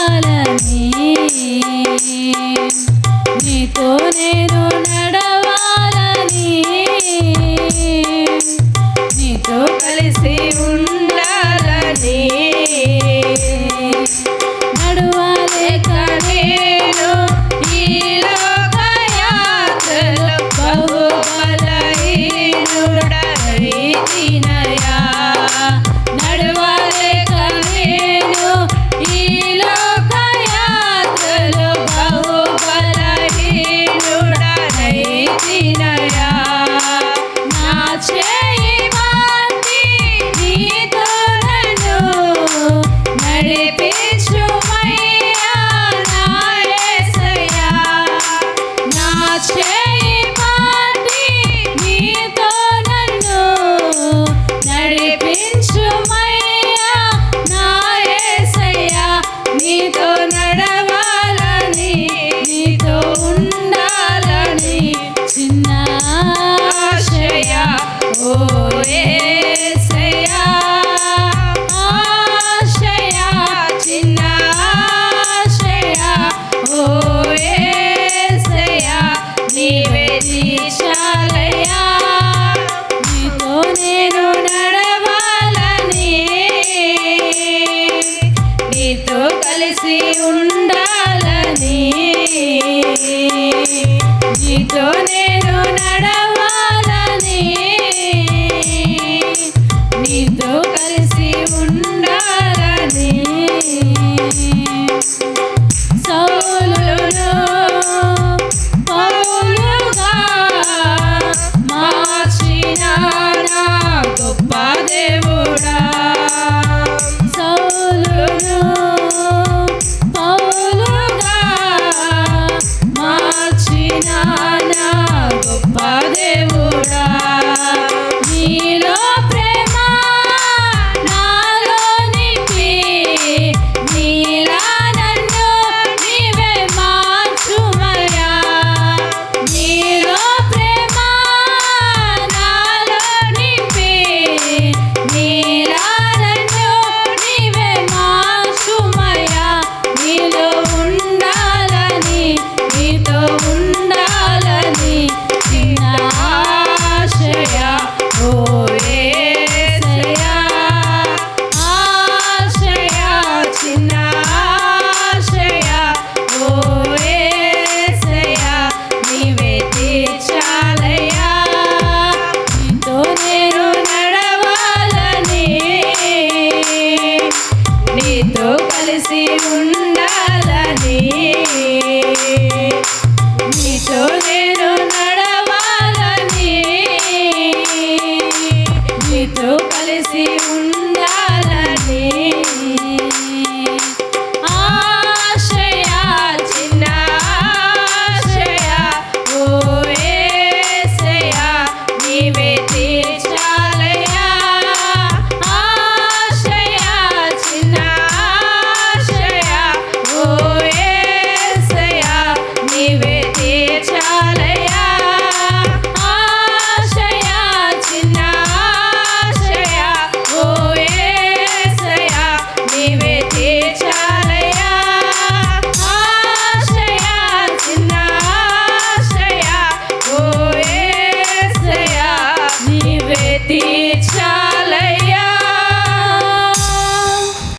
నడవాలని నీతో నేను నడవాలని. నీతో కలిసి Tony. కలిసి ఉండాలని నీతో నేను నా